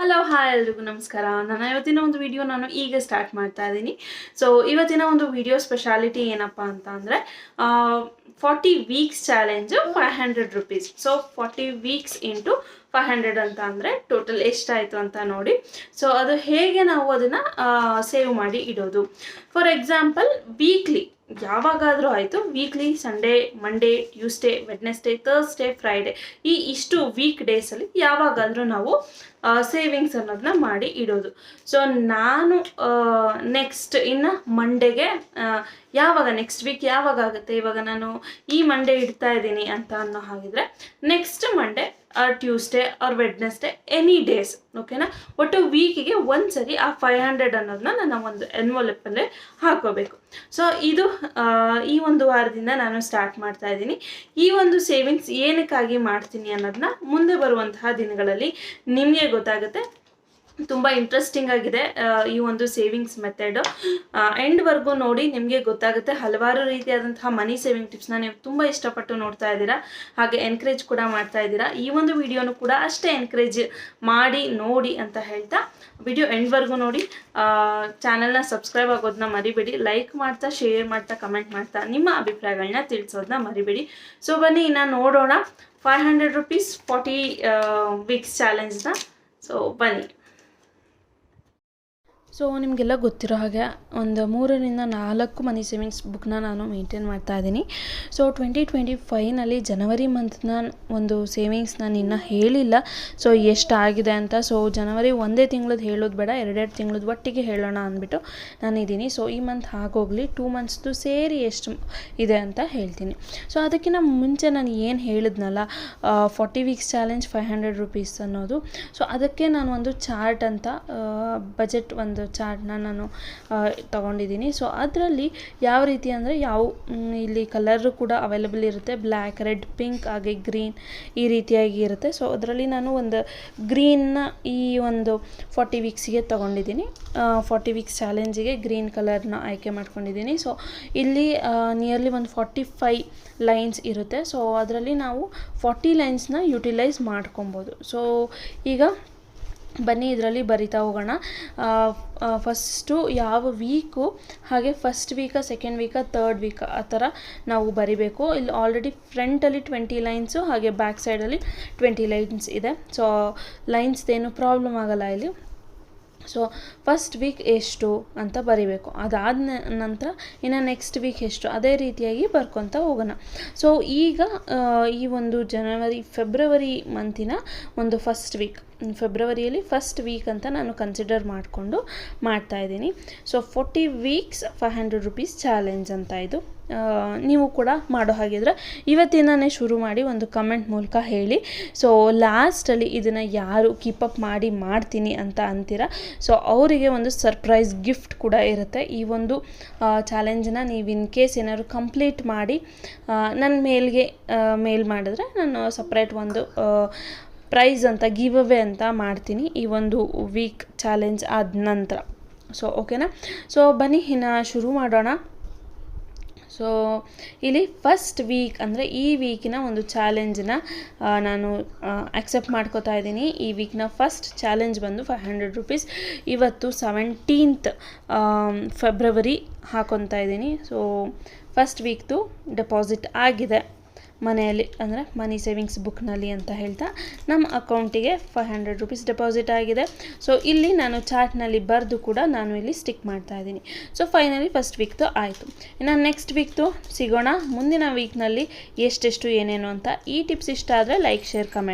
Hello hi ಎಲ್ರಿಗೂ ನಮಸ್ಕಾರ. ನಾನು ಇವತ್ತಿನ ಒಂದು ವಿಡಿಯೋ ನಾನು ಈಗ ಸ್ಟಾರ್ಟ್ ಮಾಡ್ತಾ ಇದ್ದೀನಿ. ಸೊ ಇವತ್ತಿನ ಒಂದು ವಿಡಿಯೋ ಸ್ಪೆಷಾಲಿಟಿ ಏನಪ್ಪ ಅಂತ ಅಂದರೆ forty weeks challenge five hundred rupees so forty weeks into five hundred ಅಂತ ಅಂದರೆ ಟೋಟಲ್ ಎಷ್ಟಾಯಿತು ಅಂತ ನೋಡಿ. ಸೊ ಅದು ಹೇಗೆ ನಾವು ಅದನ್ನು ಸೇವ್ ಮಾಡಿ ಇಡೋದು. ಫಾರ್ ಎಕ್ಸಾಂಪಲ್ ವೀಕ್ಲಿ ಯಾವಾಗಾದರೂ ಆಯಿತು weekly Sunday Monday Tuesday Wednesday Thursday Friday ಈ ಇಷ್ಟು ವೀಕ್ ಡೇಸಲ್ಲಿ ಯಾವಾಗಾದರೂ ನಾವು ಸೇವಿಂಗ್ಸ್ ಅನ್ನೋದನ್ನ ಮಾಡಿ ಇಡೋದು. ಸೊ ನಾನು ನೆಕ್ಸ್ಟ್ ಇನ್ನು ಮಂಡೆಗೆ ಯಾವಾಗ ನೆಕ್ಸ್ಟ್ ವೀಕ್ ಯಾವಾಗ ಆಗುತ್ತೆ? ಇವಾಗ ನಾನು ಈ ಮಂಡೇ ಇಡ್ತಾ ಇದ್ದೀನಿ ಅಂತ ಅನ್ನೋ ಹಾಗಿದ್ರೆ next Monday Tuesday or Wednesday any days ಓಕೆನಾ ಒಟ್ಟು ವೀಕಿಗೆ ಒಂದ್ಸರಿ ಆ ಫೈವ್ ಹಂಡ್ರೆಡ್ ಅನ್ನೋದನ್ನ ನನ್ನ ಒಂದು ಎನ್ವಲಪ್ಪಲ್ಲೇ ಹಾಕೋಬೇಕು. ಸೊ ಇದು ಈ ಒಂದು ವಾರದಿಂದ ನಾನು ಸ್ಟಾರ್ಟ್ ಮಾಡ್ತಾ ಇದ್ದೀನಿ. ಈ ಒಂದು ಸೇವಿಂಗ್ಸ್ ಏನಕ್ಕಾಗಿ ಮಾಡ್ತೀನಿ ಅನ್ನೋದನ್ನ ಮುಂದೆ ಬರುವಂತಹ ದಿನಗಳಲ್ಲಿ ನಿಮಗೆ ಗೊತ್ತಾಗುತ್ತೆ. ತುಂಬ ಇಂಟ್ರೆಸ್ಟಿಂಗ್ ಆಗಿದೆ ಈ ಒಂದು ಸೇವಿಂಗ್ಸ್ ಮೆಥಡ್ ಎಂಡ್ವರೆಗೂ ನೋಡಿ ನಿಮಗೆ ಗೊತ್ತಾಗುತ್ತೆ. ಹಲವಾರು ರೀತಿಯಾದಂತಹ ಮನಿ ಸೇವಿಂಗ್ ಟಿಪ್ಸ್ನ ನೀವು ತುಂಬ ಇಷ್ಟಪಟ್ಟು ನೋಡ್ತಾ ಇದ್ದೀರಾ. ಹಾಗೆ ಎನ್ಕರೇಜ್ ಕೂಡ ಮಾಡ್ತಾ ಇದ್ದೀರಾ. ಈ ಒಂದು ವಿಡಿಯೋನು ಕೂಡ ಅಷ್ಟೇ ಎನ್ಕರೇಜ್ ಮಾಡಿ, ನೋಡಿ ಅಂತ ಹೇಳ್ತಾ ವಿಡಿಯೋ ಎಂಡ್ವರೆಗೂ ನೋಡಿ ಚಾನಲ್ನ ಸಬ್ಸ್ಕ್ರೈಬ್ ಆಗೋದನ್ನ ಮರಿಬೇಡಿ. ಲೈಕ್ ಮಾಡ್ತಾ ಶೇರ್ ಮಾಡ್ತಾ ಕಮೆಂಟ್ ಮಾಡ್ತಾ ನಿಮ್ಮ ಅಭಿಪ್ರಾಯಗಳನ್ನ ತಿಳಿಸೋದನ್ನ ಮರಿಬೇಡಿ. ಸೊ ಬನ್ನಿ, ಇನ್ನು ನೋಡೋಣ. Five hundred rupees forty weeks ಚಾಲೆಂಜ್ನ so ಬನ್ನಿ. ಸೊ ನಿಮಗೆಲ್ಲ ಗೊತ್ತಿರೋ ಹಾಗೆ ಒಂದು ಮೂರರಿಂದ ನಾಲ್ಕು ಮನಿ ಸೇವಿಂಗ್ಸ್ ಬುಕ್ನ ನಾನು ಮೇಂಟೈನ್ ಮಾಡ್ತಾ ಇದ್ದೀನಿ. ಸೊ ಟ್ವೆಂಟಿ ಟ್ವೆಂಟಿ ಫೈವ್ನಲ್ಲಿ ಜನವರಿ ಮಂತ್ನ ಒಂದು ಸೇವಿಂಗ್ಸ್ ನಾನು ಇನ್ನೂ ಹೇಳಿಲ್ಲ. ಸೊ ಎಷ್ಟಾಗಿದೆ ಅಂತ ಸೊ ಜನವರಿ ಒಂದೇ ತಿಂಗಳದ್ದು ಹೇಳೋದು ಬೇಡ, ಎರಡೆರಡು ತಿಂಗಳದ್ದು ಒಟ್ಟಿಗೆ ಹೇಳೋಣ ಅಂದ್ಬಿಟ್ಟು ನಾನಿದ್ದೀನಿ ಸೊ ಈ ಮಂತ್ ಆಗೋಗಲಿ ಟೂ ಮಂತ್ಸ್ದು ಸೇರಿ ಎಷ್ಟು ಇದೆ ಅಂತ ಹೇಳ್ತೀನಿ. ಸೊ ಅದಕ್ಕಿಂತ ಮುಂಚೆ ನಾನು ಏನು ಹೇಳಿದ್ನಲ್ಲ forty weeks challenge five hundred rupees ಅನ್ನೋದು. ಸೊ ಅದಕ್ಕೆ ನಾನು ಒಂದು ಚಾರ್ಟ್ ಅಂತ ಬಜೆಟ್ ಒಂದು ಚಾರ್ಟ್ನ ನಾನು ತೊಗೊಂಡಿದ್ದೀನಿ. ಸೊ ಅದರಲ್ಲಿ ಯಾವ ರೀತಿ ಅಂದರೆ ಯಾವ ಇಲ್ಲಿ ಕಲರು ಕೂಡ ಅವೈಲಬಲ್ ಇರುತ್ತೆ. ಬ್ಲ್ಯಾಕ್ ರೆಡ್ ಪಿಂಕ್ ಹಾಗೆ ಗ್ರೀನ್ ಈ ರೀತಿಯಾಗಿ ಇರುತ್ತೆ. ಸೊ ಅದರಲ್ಲಿ ನಾನು ಒಂದು ಗ್ರೀನ್ನ ಈ ಒಂದು ಫಾರ್ಟಿ ವೀಕ್ಸಿಗೆ ತೊಗೊಂಡಿದ್ದೀನಿ. ಫಾರ್ಟಿ ವೀಕ್ಸ್ ಚಾಲೆಂಜಿಗೆ ಗ್ರೀನ್ ಕಲರ್ನ ಆಯ್ಕೆ ಮಾಡ್ಕೊಂಡಿದ್ದೀನಿ. ಸೊ ಇಲ್ಲಿ ನಿಯರ್ಲಿ ಒಂದು ಫಾರ್ಟಿ ಫೈ ಲೈನ್ಸ್ ಇರುತ್ತೆ. ಸೊ ಅದರಲ್ಲಿ ನಾವು ಫಾರ್ಟಿ ಲೈನ್ಸ್ನ ಯುಟಿಲೈಸ್ ಮಾಡ್ಕೊಬೋದು. ಸೊ ಈಗ ಬನ್ನಿ, ಇದರಲ್ಲಿ ಬರಿತಾ ಹೋಗೋಣ. ಫಸ್ಟು ಯಾವ ವೀಕು ಹಾಗೆ first week second week third week ಆ ಥರ ನಾವು ಬರಿಬೇಕು. ಇಲ್ಲಿ ಆಲ್ರೆಡಿ ಫ್ರಂಟಲ್ಲಿ ಟ್ವೆಂಟಿ ಲೈನ್ಸು ಹಾಗೆ ಬ್ಯಾಕ್ ಸೈಡಲ್ಲಿ ಟ್ವೆಂಟಿ ಲೈನ್ಸ್ ಇದೆ. ಸೊ ಲೈನ್ಸ್ದೇನು ಪ್ರಾಬ್ಲಮ್ ಆಗಲ್ಲ ಇಲ್ಲಿ. ಸೊ ಫಸ್ಟ್ ವೀಕ್ ಎಷ್ಟು ಅಂತ ಬರಿಬೇಕು. ಅದಾದ ನಂತರ ಇನ್ನು ನೆಕ್ಸ್ಟ್ ವೀಕ್ ಎಷ್ಟು. ಅದೇ ರೀತಿಯಾಗಿ ಬರ್ಕೊತ ಹೋಗೋಣ. ಸೊ ಈಗ ಈ ಒಂದು ಜನವರಿ ಫೆಬ್ರವರಿ ಮಂತಿನ ಒಂದು ಫಸ್ಟ್ ವೀಕ್ ಫೆಬ್ರವರಿಯಲ್ಲಿ ಫಸ್ಟ್ ವೀಕ್ ಅಂತ ನಾನು ಕನ್ಸಿಡರ್ ಮಾಡಿಕೊಂಡು ಮಾಡ್ತಾಯಿದ್ದೀನಿ so forty weeks five hundred rupees challenge ಅಂತ ಇದು. ನೀವು ಕೂಡ ಮಾಡೋ ಹಾಗಿದ್ರೆ ಇವತ್ತಿಂದನೇ ಶುರು ಮಾಡಿ ಒಂದು ಕಮೆಂಟ್ ಮೂಲಕ ಹೇಳಿ. ಸೊ ಲಾಸ್ಟಲ್ಲಿ ಇದನ್ನು ಯಾರು ಕೀಪಪ್ ಮಾಡಿ ಮಾಡ್ತೀನಿ ಅಂತ ಅಂತೀರ? ಸೊ ಅವರಿಗೆ ಒಂದು ಸರ್ಪ್ರೈಸ್ ಗಿಫ್ಟ್ ಕೂಡ ಇರುತ್ತೆ. ಈ ಒಂದು ಚಾಲೆಂಜನ್ನ ನೀವು ಇನ್ ಕೇಸ್ ಏನಾದ್ರು ಕಂಪ್ಲೀಟ್ ಮಾಡಿ ನನ್ನ ಮೇಲ್ಗೆ ಮೇಲ್ ಮಾಡಿದ್ರೆ ನಾನು ಸಪ್ರೇಟ್ ಒಂದು ಪ್ರೈಸ್ ಅಂತ ಗಿವ್ ಅವೇ ಅಂತ ಮಾಡ್ತೀನಿ ಈ ಒಂದು ವೀಕ್ ಚಾಲೆಂಜ್ ಆದ ನಂತರ. ಸೊ ಓಕೆನಾ ಸೊ ಬನ್ನಿ, ಇನ್ನು ಶುರು ಮಾಡೋಣ. ಸೊ ಇಲ್ಲಿ ಫಸ್ಟ್ ವೀಕ್ ಅಂದರೆ ಈ ವೀಕಿನ ಒಂದು ಚಾಲೆಂಜನ್ನ ನಾನು ಆಕ್ಸೆಪ್ಟ್ ಮಾಡ್ಕೋತಾ ಇದ್ದೀನಿ. ಈ ವೀಕ್ನ ಫಸ್ಟ್ ಚಾಲೆಂಜ್ ಬಂದು ಫೈವ್ ಹಂಡ್ರೆಡ್ ರುಪೀಸ್ ಇವತ್ತು ಸೆವೆಂಟೀನ್ತ್ ಫೆಬ್ರವರಿ ಹಾಕೊತಾ ಇದ್ದೀನಿ. ಸೊ ಫಸ್ಟ್ ವೀಕ್ದು ಡೆಪಾಸಿಟ್ ಆಗಿದೆ. ಮನೆಯಲ್ಲಿ, ಅಂದರೆ ಮನಿ ಸೇವಿಂಗ್ಸ್ ಬುಕ್ನಲ್ಲಿ ಅಂತ ಹೇಳ್ತಾ, ನಮ್ಮ ಅಕೌಂಟಿಗೆ ಫೈವ್ ಹಂಡ್ರೆಡ್ ರುಪೀಸ್ ಡೆಪಾಸಿಟ್ ಆಗಿದೆ. ಸೊ ಇಲ್ಲಿ ನಾನು ಚಾರ್ಟ್ನಲ್ಲಿ ಬರೆದು ಕೂಡ ನಾನು ಇಲ್ಲಿ ಸ್ಟಿಕ್ ಮಾಡ್ತಾ ಇದ್ದೀನಿ. ಸೊ ಫೈನಲಿ ಫಸ್ಟ್ ವೀಕ್ದು ಆಯಿತು. ಇನ್ನು ನೆಕ್ಸ್ಟ್ ವೀಕ್ದು ಸಿಗೋಣ. ಮುಂದಿನ ವೀಕ್ನಲ್ಲಿ ಎಷ್ಟೆಷ್ಟು ಏನೇನು ಅಂತ ಈ ಟಿಪ್ಸ್ ಇಷ್ಟ ಆದರೆ ಲೈಕ್ ಶೇರ್ ಕಮೆಂಟ್